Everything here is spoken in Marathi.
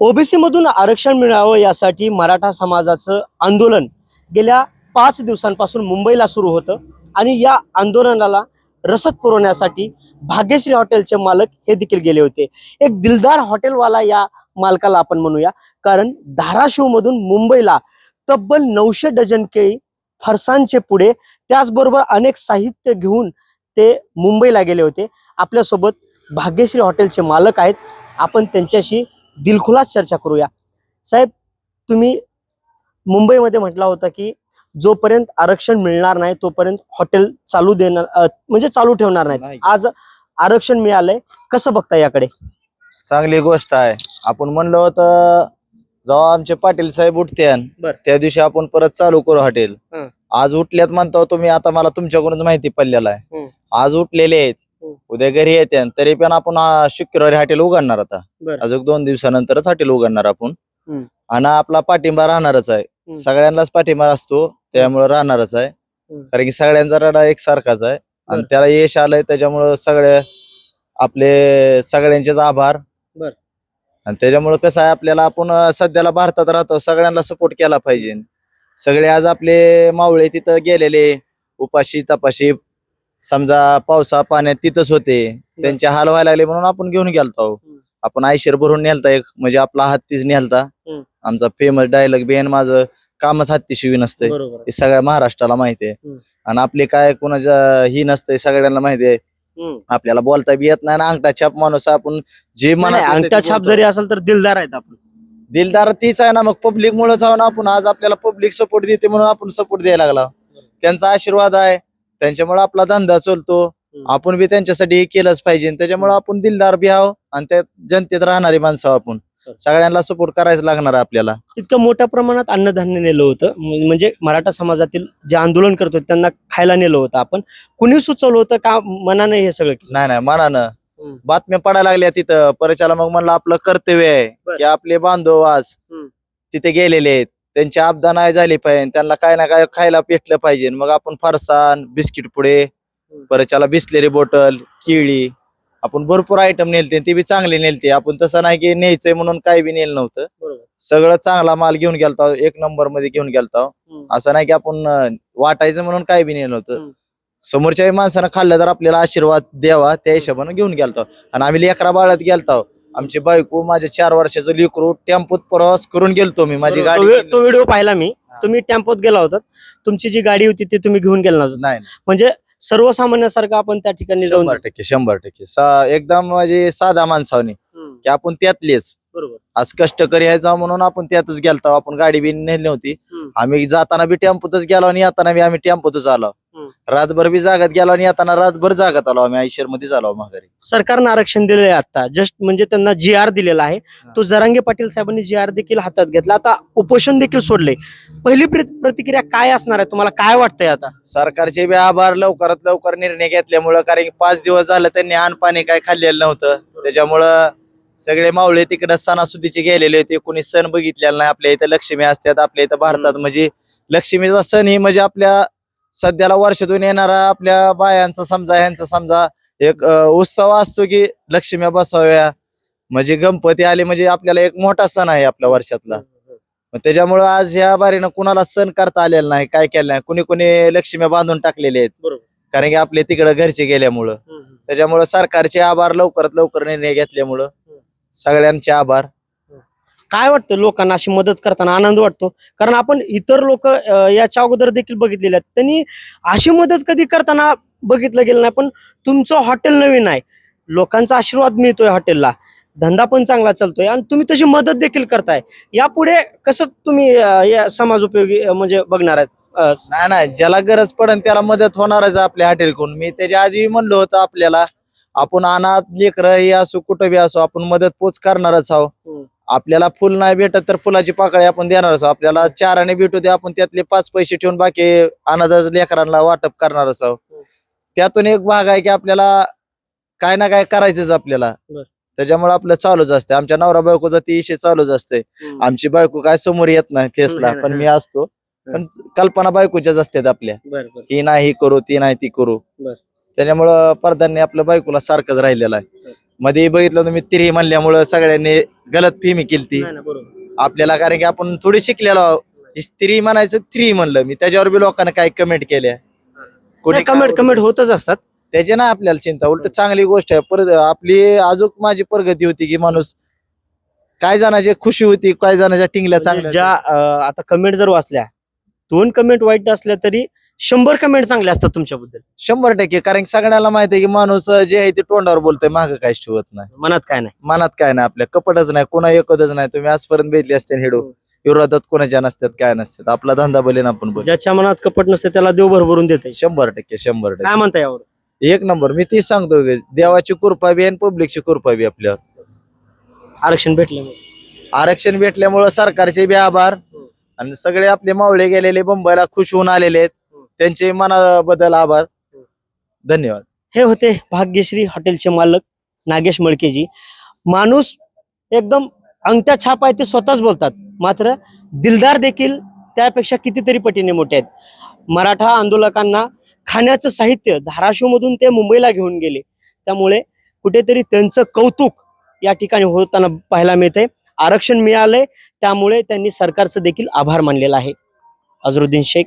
ओबीसीमधून आरक्षण मिळावं यासाठी मराठा समाजाचं आंदोलन गेल्या पाच दिवसांपासून मुंबईला सुरू होतं आणि या आंदोलनाला रसद पुरवण्यासाठी भाग्यश्री हॉटेलचे मालक हे देखील गेले होते. एक दिलदार हॉटेलवाला या मालकाला आपण म्हणूया कारण धाराशिवमधून मुंबईला तब्बल नऊशे डझन केळी फरसांचे पुढे त्याचबरोबर अनेक साहित्य घेऊन ते मुंबईला गेले होते. आपल्यासोबत भाग्यश्री हॉटेलचे मालक आहेत आपण त्यांच्याशी दिलखुलास चर्चा करूया साहेब तुम्ही मुंबईमध्ये म्हटला होता की जोपर्यंत आरक्षण मिळणार नाही तोपर्यंत हॉटेल चालू देणार म्हणजे चालू ठेवणार नाही. आज आरक्षण मिळालंय कसं बघता याकडे चांगली गोष्ट आहे आपण म्हणलं होतं जेव्हा आमचे पाटील साहेब उठते. त्या दिवशी आपण परत चालू करू हॉटेल. आज उठल्यात म्हणतो तुम्ही आता मला तुमच्याकडून माहिती पडलेला आहे. आज उठलेले आहेत. उद्या घरी येते तरी पण आपण आ, शुक्रवारी हॉटेल उघडणार आता बर. अजून दोन दिवसानंतरच हॉटेल उघडणार आपण. आणि आपला पाठिंबा राहणारच आहे. सगळ्यांनाच पाठिंबा असतो त्यामुळे राहणारच आहे. कारण की सगळ्यांचा रडा एक सारखाच आहे आणि बर. त्याला यश आलंय त्याच्यामुळं सगळे आपले सगळ्यांचेच आभार बर. आणि त्याच्यामुळे कसं आहे आपल्याला आपण अं, सध्याला भारतात राहतो सगळ्यांना सपोर्ट केला पाहिजे सगळे आज आपले मावळे तिथं गेलेले उपाशी तपाशी समजा पावसा पाण्यात तिथंच होते त्यांचे हाल व्हायला लागले म्हणून आपण घेऊन गेलतो. आपण आयशर भरून नेलता एक म्हणजे आपला हत्तीच नेलता. आमचा फेमस डायलॉग बेन माझं कामच हत्ती शिवी नसतंय हे सगळ्या महाराष्ट्राला माहिती आहे. आणि आपले काय कोणाच्या ही नसतंय सगळ्यांना माहिती आहे. आपल्याला बोलता बी येत नाही ना अंगठा छाप माणूस आपण जे येतंय अंगठा छाप. जरी असेल तर दिलदार आहेत आपण. दिलदार तीच आहे ना मग पब्लिक मुळे जाऊन आपण. आज आपल्याला पब्लिक सपोर्ट देते म्हणून आपण सपोर्ट द्यायला लागला. त्यांचा आशीर्वाद आहे. त्यांच्यामुळे आपला धंदा चालतो. आपण बी त्यांच्यासाठी हे केलंच पाहिजे. त्याच्यामुळे आपण दिलदार बी आहो आणि त्या जनतेत राहणारी माणसं आपण. सगळ्यांना सपोर्ट करायचं लागणार आपल्याला. इतकं मोठ्या प्रमाणात अन्नधान्य नेलं होतं. म्ह- म्हणजे मराठा समाजातील जे आंदोलन करतो त्यांना खायला नेलं होतं आपण. कुणी सुचवलं होतं का मनाने हे सगळं नाही नाही मनानं. बातम्या पडायला लागल्या तिथं. परिचाला मग म्हणलं आपलं कर्तव्य आहे. की आपले बांधव आज. तिथे गेलेले आहेत. त्यांची आपदा नाही झाली पाहिजे त्यांना काय ना काय खायला पेटलं पाहिजे. मग आपण फरसाण बिस्किट पुडे परिचाला बिस्लेरी बॉटल केळी आपण भरपूर आयटम नेलते ते बी चांगले नेलते. आपण तसं नाही की न्यायचंय म्हणून काही बी नेलं नव्हतं. सगळं चांगला माल घेऊन गेलता एक नंबरमध्ये घेऊन गेलता. असं नाही की आपण वाटायचं म्हणून काही बी नेलं नव्हतं. समोरच्या माणसानं खाल्लं तर आपल्याला आशीर्वाद द्यावा त्या हिशोबानं घेऊन गेलतो. आणि आम्ही लेकरा बाळात गेलतो. आमची बायको माझ्या चार वर्षाचं लेकरू टेम्पोत प्रवास करून गेलतो मी माझी. गाडी तो व्हिडिओ पाहिला मी. तुम्ही टेम्पोत गेला होता. तुमची जी गाडी होती ती तुम्ही घेऊन गेला नव्हता. नाही म्हणजे सर्वसामान्यासारखं आपण त्या ठिकाणी जाऊन शंभर टक्के शंभर टक्के. सा- एकदम म्हणजे साधा माणसावनी हम्म. की आपण त्यातलेच. बरोबर. आज कष्ट करी आहे जाऊ म्हणून आपण त्यातच गेलतो. आपण गाडी बी नेली नव्हती. हम्म. आम्ही जाताना बी टेम्पोतच गेलो आणि येताना बी आम्ही टेम्पोतच आलो. रातभर बी जागत गेलो आणि येताना रातभर जागत आलो आम्ही आयशरमध्ये आलो माघारी सरकारनं आरक्षण दिलेलं आहे आता जस्ट म्हणजे त्यांना जी आर दिलेला आहे. तो जरांगे पाटील साहेबांनी जी आर देखील हातात घेतला. आता उपोषण देखील सोडले. पहिली प्रति- प्रतिक्रिया काय असणार आहे? तुम्हाला काय वाटतंय आता? सरकारचे बी आभार लवकरात लवकर निर्णय घेतल्यामुळं कारण की पाच दिवस झालं त्यांनी अन्न पाणी काय खाल्लेलं नव्हतं. त्याच्यामुळं सगळे मावळे तिकडे सणासुदीचे गेलेले होते. कोणी सण बघितलेला नाही. आपल्या इथं लक्ष्मी असतात. आपल्या इथं भारतात म्हणजे लक्ष्मीचा सण ही म्हणजे आपल्या सध्याला वर्षातून येणारा आपल्या बायांचा समजा ह्यांचा समजा एक उत्सव असतो की लक्ष्म्या बसाव्या. म्हणजे गणपती आले म्हणजे आपल्याला एक मोठा सण आहे आपल्या वर्षातला. त्याच्यामुळं आज ह्या बारीनं कुणाला सण करता आलेला नाही काय केलं नाही. कुणी कुणी लक्ष्मी बांधून टाकलेले आहेत. कारण की आपले तिकडे घरचे गेल्यामुळं. त्याच्यामुळं सरकारचे आभार लवकरात लवकर निर्णय घेतल्यामुळं सगळ्यांचे आभार. काय वाटतं लोकांना? अशी मदत करताना आनंद वाटतो? कारण आपण इतर लोक याच्या अगोदर देखील बघितलेले आहेत. त्यांनी अशी मदत कधी करताना बघितलं गेलं नाही पण तुमचं हॉटेल नवीन आहे. लोकांचा आशीर्वाद मिळतोय हॉटेलला. धंदा पण चांगला चालतोय आणि तुम्ही तशी मदत देखील करताय. यापुढे कसं तुम्ही या समाज उपयोगी म्हणजे बघणार आहेत? नाही नाही ज्याला गरज पडेल त्याला मदत होणारच आपल्या हॉटेलकडून मी त्याच्या आधी म्हणलो होतं आपल्याला आपण अनाथ लेकरं हे असो कुठं बी असो आपण मदत पोच करणारच आहो हम्म. आपल्याला फुल नाही भेटत तर फुलाची पाकळी आपण देणारच आहो आपल्याला चाराने भेटू दे आपण त्यातले पाच पैसे ठेवून बाकी अनाथ लेकरांना वाटप आहो हम्म. त्यातून एक भाग आहे की आपल्याला काय ना काय करायचंच आपल्याला. त्याच्यामुळे आपलं चालूच असते आमच्या नवरा बायकोचा ती इशे चालूच असते आमची बायको काय समोर येत नाही फेसला पण. मी असतो. पण कल्पना बायकोच्याच असतात आपल्या. ही नाही करू ती नाही ती करू. त्याच्यामुळं प्रधानने आपल्या बायकोला सारखंच राहिलेलं आहे. मध्ये बघितलं तुम्ही तिरी म्हणल्यामुळं सगळ्यांनी गलत फेमी केली बरोबर. आपल्याला कारण की आपण थोडी शिकलेलो आहोत. ही स्त्री म्हणायचं थ्री म्हणलं. मी त्याच्यावर बी लोकांना काही कमेंट केल्या. नाही, कमेंट कमेंट होतच असतात. त्याची ना आपल्याला चिंता. उलट चांगली गोष्ट आहे. परत आपली अजून माझी प्रगती होती की माणूस काय जणांची खुशी होती काय जणांच्या टिंगल्या म्हणजे चांगल्या ज्या आता कमेंट जर वाचल्या दोन कमेंट वाईट असल्या तरी शंभर कमेंट चांगल्या असतात तुमच्याबद्दल. शंभर टक्के कारण की सगळ्याला माहिती आहे की माणूस जे आहे ते तोंडावर बोलतोय मागं काहीच ठेवत नाही. मनात काय नाही. मनात काय नाही आपल्या कपटच नाही कोणा एकतच नाही. तुम्ही आजपर्यंत भेटले असते हेडू विरोधात कोणाच्या नसतात काय नसतात. आपला धंदा बोलेन आपण बोल. ज्याच्या मनात कपट नसते त्याला देव भरभरून देते शंभर टक्के शंभर काय टक्के म्हणता यावर? एक नंबर मी तीच सांगतो की देवाची कृपा बी आणि पब्लिकची कृपा बी आपल्यावर. आरक्षण भेटल्यामुळे. आरक्षण भेटल्यामुळं सरकारचे बी आभार. हम्म. आणि सगळे आपले मावळे गेलेले मुंबईला खुश होऊन आलेले आहेत. त्यांचे मनाबद्दल आभार. धन्यवाद. हे होते भाग्यश्री हॉटेलचे मालक नागेश मळकेजी माणूस एकदम अंगठ्या छाप आहे ते स्वतःच बोलतात. मात्र दिलदार देखील त्यापेक्षा कितीतरी पटीने मोठे आहेत. मराठा आंदोलकांना खाण्याचं साहित्य धाराशिवमधून ते मुंबईला घेऊन गेले. त्यामुळे कुठेतरी त्यांचं कौतुक या ठिकाणी होताना पाहायला मिळतंय. आरक्षण मिळालंय त्यामुळे त्यांनी सरकारचं देखील आभार मानलेला आहे. अजरुद्दीन शेख